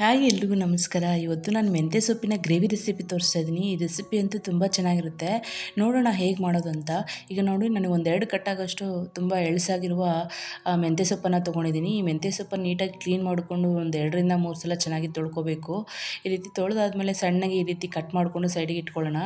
Hi ಎಲ್ರಿಗೂ ನಮಸ್ಕಾರ. ಇವತ್ತು ನಾನು ಮೆಂತ್ಯ ಸೊಪ್ಪಿನ ಗ್ರೇವಿ ರೆಸಿಪಿ ತೋರಿಸ್ತಾ ಇದ್ದೀನಿ. ಈ ರೆಸಿಪಿ ಅಂತೂ ತುಂಬ ಚೆನ್ನಾಗಿರುತ್ತೆ. ನೋಡೋಣ ಹೇಗೆ ಮಾಡೋದು ಅಂತ. ಈಗ ನೋಡಿ, ನನಗೆ ಒಂದೆರಡು ಕಟ್ಟಾಗಷ್ಟು ತುಂಬ ಎಳಸಾಗಿರುವ ಮೆಂತ್ಯ ಸೊಪ್ಪನ್ನು ತೊಗೊಂಡಿದ್ದೀನಿ. ಈ ಮೆಂತ್ಯ ಸೊಪ್ಪನ್ನು ನೀಟಾಗಿ ಕ್ಲೀನ್ ಮಾಡಿಕೊಂಡು ಒಂದು ಎರಡರಿಂದ ಮೂರು ಸಲ ಚೆನ್ನಾಗಿ ತೊಳ್ಕೊಬೇಕು. ಈ ರೀತಿ ತೊಳೆದಾದ್ಮೇಲೆ ಸಣ್ಣಗೆ ಈ ರೀತಿ ಕಟ್ ಮಾಡಿಕೊಂಡು ಸೈಡಿಗೆ ಇಟ್ಕೊಳ್ಳೋಣ.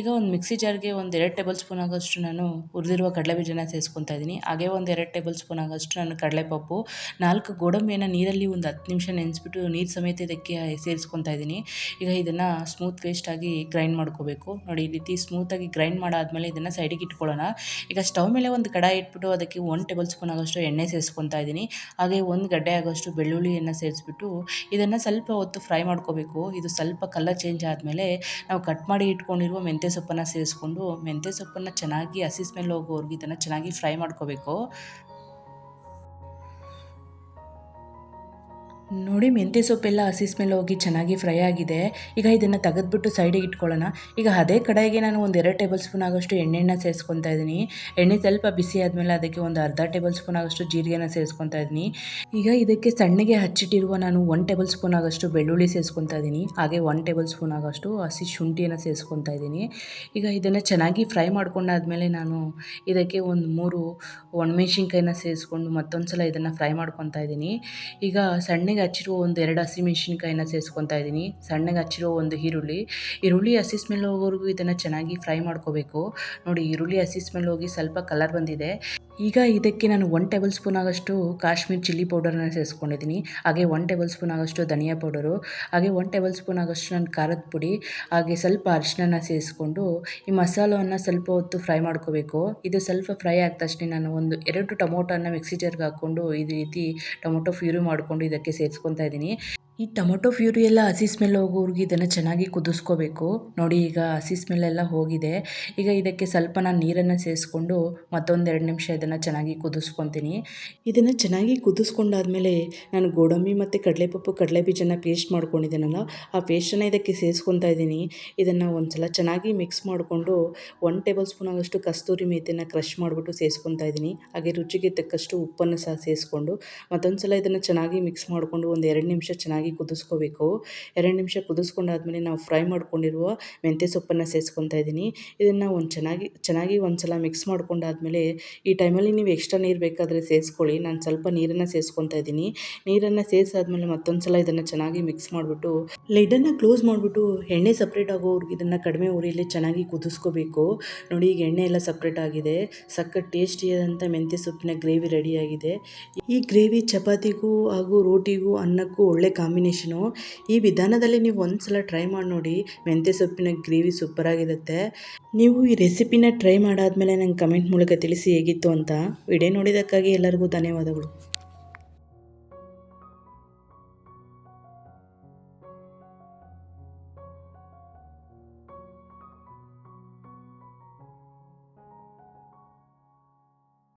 ಈಗ ಒಂದು ಮಿಕ್ಸಿ ಜಾರ್ಗೆ ಒಂದು ಎರಡು ಟೇಬಲ್ ಸ್ಪೂನ್ ಆಗೋಷ್ಟು ನಾನು ಹುರಿದಿರುವ ಕಡಲೆಬೀಜನ ಸೇರಿಸ್ಕೊತಾ ಇದ್ದೀನಿ. ಹಾಗೆ ಒಂದು ಎರಡು ಟೇಬಲ್ ಸ್ಪೂನ್ ಆಗೋಷ್ಟು ನಾನು ಕಡಲೆಪಪ್ಪು, ನಾಲ್ಕು ಗೋಡಂಬಿಯನ್ನು ನೀರಲ್ಲಿ ಒಂದು ಹತ್ತು ನಿಮಿಷ ನೆನೆಸ್ಬಿಟ್ಟು ನೀರು ಸಮೇತ ಇದಕ್ಕೆ ಸೇರಿಸ್ಕೊತಾ ಇದ್ದೀನಿ. ಈಗ ಇದನ್ನು ಸ್ಮೂತ್ ಪೇಸ್ಟಾಗಿ ಗ್ರೈಂಡ್ ಮಾಡ್ಕೋಬೇಕು. ನೋಡಿ, ಈ ರೀತಿ ಸ್ಮೂತಾಗಿ ಗ್ರೈಂಡ್ ಮಾಡಾದಮೇಲೆ ಇದನ್ನು ಸೈಡಿಗೆ ಇಟ್ಕೊಳ್ಳೋಣ. ಈಗ ಸ್ಟವ್ ಮೇಲೆ ಒಂದು ಕಡಾಯಿ ಇಟ್ಬಿಟ್ಟು ಅದಕ್ಕೆ ಒನ್ ಟೇಬಲ್ ಸ್ಪೂನ್ ಆಗೋಷ್ಟು ಎಣ್ಣೆ ಸೇರಿಸ್ಕೊತಾ ಇದ್ದೀನಿ. ಹಾಗೆ ಒಂದು ಗಡ್ಡೆ ಆಗೋಷ್ಟು ಬೆಳ್ಳುಳ್ಳಿಯನ್ನು ಸೇರಿಸ್ಬಿಟ್ಟು ಇದನ್ನು ಸ್ವಲ್ಪ ಹೊತ್ತು ಫ್ರೈ ಮಾಡ್ಕೋಬೇಕು. ಇದು ಸ್ವಲ್ಪ ಕಲರ್ ಚೇಂಜ್ ಆದಮೇಲೆ ನಾವು ಕಟ್ ಮಾಡಿ ಇಟ್ಕೊಂಡಿರುವ ಮೆಂತ್ಯ ಸೊಪ್ಪನ್ನು ಸೇರಿಸ್ಕೊಂಡು ಮೆಂತ್ಯ ಸೊಪ್ಪನ್ನು ಚೆನ್ನಾಗಿ ಹಸಿ ಸ್ಮೆಲ್ ಹೋಗೋವರೆಗೂ ಇದನ್ನು ಚೆನ್ನಾಗಿ ಫ್ರೈ ಮಾಡ್ಕೋಬೇಕು. ನೋಡಿ ಮೆಂತ್ಯ ಸೊಪ್ಪೆಲ್ಲ ಹಸಿ ಸ್ಮೆಲ್ ಹೋಗಿ ಚೆನ್ನಾಗಿ ಫ್ರೈ ಆಗಿದೆ. ಈಗ ಇದನ್ನು ತೆಗೆದ್ಬಿಟ್ಟು ಸೈಡಿಗೆ ಇಟ್ಕೊಳ್ಳೋಣ. ಈಗ ಅದೇ ಕಡೆಗೆ ನಾನು ಒಂದು ಎರಡು ಟೇಬಲ್ ಸ್ಪೂನ್ ಆಗೋಷ್ಟು ಎಣ್ಣೆನ ಸೇರಿಸ್ಕೊತಾ ಇದ್ದೀನಿ. ಎಣ್ಣೆ ಸ್ವಲ್ಪ ಬಿಸಿ ಆದಮೇಲೆ ಅದಕ್ಕೆ ಒಂದು ಅರ್ಧ ಟೇಬಲ್ ಸ್ಪೂನ್ ಆಗೋಷ್ಟು ಜೀರಿಗೆನ ಸೇರಿಸ್ಕೊತಾ ಇದ್ದೀನಿ. ಈಗ ಇದಕ್ಕೆ ಸಣ್ಣಗೆ ಹಚ್ಚಿಟ್ಟಿರುವ ನಾನು ಒನ್ ಟೇಬಲ್ ಸ್ಪೂನ್ ಆಗೋಷ್ಟು ಬೆಳ್ಳುಳ್ಳಿ ಸೇರಿಸ್ಕೊತಾ ಇದ್ದೀನಿ. ಹಾಗೆ ಒನ್ ಟೇಬಲ್ ಸ್ಪೂನ್ ಆಗೋಷ್ಟು ಹಸಿ ಶುಂಠಿಯನ್ನು ಸೇರಿಸ್ಕೊತಾ ಇದ್ದೀನಿ. ಈಗ ಇದನ್ನು ಚೆನ್ನಾಗಿ ಫ್ರೈ ಮಾಡ್ಕೊಂಡಾದ್ಮೇಲೆ ನಾನು ಇದಕ್ಕೆ ಒಂದು ಮೂರು ಒಣಮೆಣ್ಸಿನ್ಕಾಯಿನ ಸೇರಿಸ್ಕೊಂಡು ಮತ್ತೊಂದು ಸಲ ಇದನ್ನು ಫ್ರೈ ಮಾಡ್ಕೊತಾ ಇದ್ದೀನಿ. ಈಗ ಸಣ್ಣಗೆ ಹಚ್ಚಿರೋ ಒಂದು ಎರಡು ಹಸಿಮೆಣ್ಸಿನ್ಕಾಯಿನ ಸೇರಿಸ್ಕೊತಾ ಇದ್ದೀನಿ. ಸಣ್ಣಗೆ ಹಚ್ಚಿರೋ ಒಂದು ಈರುಳ್ಳಿ. ಈರುಳ್ಳಿ ಹಸಿ ಸ್ಮೆಲ್ ಹೋಗೋವರೆಗೂ ಇದನ್ನು ಚೆನ್ನಾಗಿ ಫ್ರೈ ಮಾಡ್ಕೋಬೇಕು. ನೋಡಿ, ಈರುಳ್ಳಿ ಹಸಿ ಸ್ಮೆಲ್ ಹೋಗಿ ಸ್ವಲ್ಪ ಕಲರ್ ಬಂದಿದೆ. ಈಗ ಇದಕ್ಕೆ ನಾನು ಒನ್ ಟೇಬಲ್ ಸ್ಪೂನ್ ಆಗೋಷ್ಟು ಕಾಶ್ಮೀರ್ ಚಿಲ್ಲಿ ಪೌಡರನ್ನು ಸೇರಿಸ್ಕೊಂಡಿದ್ದೀನಿ. ಹಾಗೆ ಒನ್ ಟೇಬಲ್ ಸ್ಪೂನ್ ಆಗೋಷ್ಟು ಧನಿಯಾ ಪೌಡರು ಹಾಗೆ ಒನ್ ಟೇಬಲ್ ಸ್ಪೂನ್ ಆಗೋಷ್ಟು ನಾನು ಖಾರದ ಪುಡಿ, ಹಾಗೆ ಸ್ವಲ್ಪ ಅರಿಶಿನ ಸೇರಿಸ್ಕೊಂಡು ಈ ಮಸಾಲವನ್ನು ಸ್ವಲ್ಪ ಹೊತ್ತು ಫ್ರೈ ಮಾಡ್ಕೋಬೇಕು. ಇದು ಸ್ವಲ್ಪ ಫ್ರೈ ಆದ ತಕ್ಷಣ ನಾನು ಒಂದು ಎರಡು ಟೊಮೊಟೊನ ಮಿಕ್ಸಿ ಜಾರ್ಗೆ ಹಾಕ್ಕೊಂಡು ಈ ರೀತಿ ಟೊಮೊಟೊ ಫ್ಯೂರಿ ಮಾಡಿಕೊಂಡು ಇದಕ್ಕೆ ಸೇರಿಸ್ಕೊತಾ ಇದ್ದೀನಿ. ಈ ಟೊಮೊಟೊ ಫ್ಯೂರಿ ಎಲ್ಲ ಹಸಿ ಸ್ಮೆಲ್ ಹೋಗೋವರೆಗೂ ಇದನ್ನು ಚೆನ್ನಾಗಿ ಕುದಿಸ್ಕೋಬೇಕು. ನೋಡಿ ಈಗ ಹಸಿ ಸ್ಮೆಲ್ ಎಲ್ಲ ಹೋಗಿದೆ. ಈಗ ಇದಕ್ಕೆ ಸ್ವಲ್ಪ ನಾನು ನೀರನ್ನು ಸೇರಿಸ್ಕೊಂಡು ಮತ್ತೊಂದು ಎರಡು ನಿಮಿಷ ಇದನ್ನು ಚೆನ್ನಾಗಿ ಕುದಿಸ್ಕೊತೀನಿ. ಇದನ್ನು ಚೆನ್ನಾಗಿ ಕುದಿಸ್ಕೊಂಡಾದ್ಮೇಲೆ ನಾನು ಗೋಡಂಬಿ ಮತ್ತು ಕಡಲೆಪಪ್ಪು ಕಡಲೆ ಬೀಜನ ಪೇಸ್ಟ್ ಮಾಡ್ಕೊಂಡಿದ್ದೀನಲ್ಲ, ಆ ಪೇಸ್ಟನ್ನು ಇದಕ್ಕೆ ಸೇರಿಸ್ಕೊತಾ ಇದ್ದೀನಿ. ಇದನ್ನು ಒಂದು ಸಲ ಚೆನ್ನಾಗಿ ಮಿಕ್ಸ್ ಮಾಡಿಕೊಂಡು ಒನ್ ಟೇಬಲ್ ಸ್ಪೂನ್ ಆಗೋಷ್ಟು ಕಸ್ತೂರಿ ಮೇಥಿನ ಕ್ರಷ್ ಮಾಡಿಬಿಟ್ಟು ಸೇರಿಸ್ಕೊತಾ ಇದ್ದೀನಿ. ಹಾಗೆ ರುಚಿಗೆ ತಕ್ಕಷ್ಟು ಉಪ್ಪನ್ನು ಸಹ ಸೇರಿಸ್ಕೊಂಡು ಮತ್ತೊಂದು ಸಲ ಇದನ್ನು ಚೆನ್ನಾಗಿ ಮಿಕ್ಸ್ ಮಾಡಿಕೊಂಡು ಒಂದು ಎರಡು ನಿಮಿಷ ಚೆನ್ನಾಗಿ ಕುದಿಸ್ಕೋಬೇಕು. ಎರಡು ನಿಮಿಷ ಕುದಿಸ್ಕೊಂಡಾದ್ಮೇಲೆ ನಾವು ಫ್ರೈ ಮಾಡ್ಕೊಂಡಿರುವ ಮೆಂತ್ಯ ಸೊಪ್ಪನ್ನು ಸೇರಿಸ್ಕೊತಾ ಇದ್ದೀನಿ. ಇದನ್ನು ಒಂದು ಚೆನ್ನಾಗಿ ಚೆನ್ನಾಗಿ ಒಂದು ಸಲ ಮಿಕ್ಸ್ ಮಾಡ್ಕೊಂಡಾದ್ಮೇಲೆ ಈ ಟೈಮಲ್ಲಿ ನೀವು ಎಕ್ಸ್ಟ್ರಾ ನೀರು ಬೇಕಾದರೆ ಸೇರಿಸ್ಕೊಳ್ಳಿ ನಾನು ಸ್ವಲ್ಪ ನೀರನ್ನು ಸೇರಿಸ್ಕೊತಾ ಇದ್ದೀನಿ. ನೀರನ್ನು ಸೇರಿಸಾದ್ಮೇಲೆ ಮತ್ತೊಂದು ಸಲ ಇದನ್ನು ಚೆನ್ನಾಗಿ ಮಿಕ್ಸ್ ಮಾಡಿಬಿಟ್ಟು ಲಿಡನ್ನು ಕ್ಲೋಸ್ ಮಾಡಿಬಿಟ್ಟು ಎಣ್ಣೆ ಸಪ್ರೇಟ್ ಆಗೋವರೆಗೂ ಇದನ್ನು ಕಡಿಮೆ ಉರಿಯಲ್ಲಿ ಚೆನ್ನಾಗಿ ಕುದಿಸ್ಕೋಬೇಕು. ನೋಡಿ ಈಗ ಎಣ್ಣೆ ಎಲ್ಲ ಸಪ್ರೇಟ್ ಆಗಿದೆ. ಸಖತ್ ಟೇಸ್ಟಿಯಾದಂಥ ಮೆಂತ್ಯ ಸೊಪ್ಪಿನ ಗ್ರೇವಿ ರೆಡಿಯಾಗಿದೆ ಈ ಗ್ರೇವಿ ಚಪಾತಿಗೂ ಹಾಗೂ ರೋಟಿಗೂ ಅನ್ನಕ್ಕೂ ಒಳ್ಳೆ ಕಾಂಬಿನೇಷನು ಈ ವಿಧಾನದಲ್ಲಿ ನೀವು ಒಂದು ಸಲ ಟ್ರೈ ಮಾಡಿ ನೋಡಿ, ಮೆಂತ್ಯ ಸೊಪ್ಪಿನ ಗ್ರೇವಿ ಸೂಪರಾಗಿರುತ್ತೆ ನೀವು ಈ ರೆಸಿಪಿನ ಟ್ರೈ ಮಾಡಾದ್ಮೇಲೆ ನಂಗೆ ಕಮೆಂಟ್ ಮೂಲಕ ತಿಳಿಸಿ ಹೇಗಿತ್ತು ಅಂತ ವಿಡಿಯೋ ನೋಡಿದ್ದಕ್ಕಾಗಿ ಎಲ್ಲರಿಗೂ ಧನ್ಯವಾದಗಳು.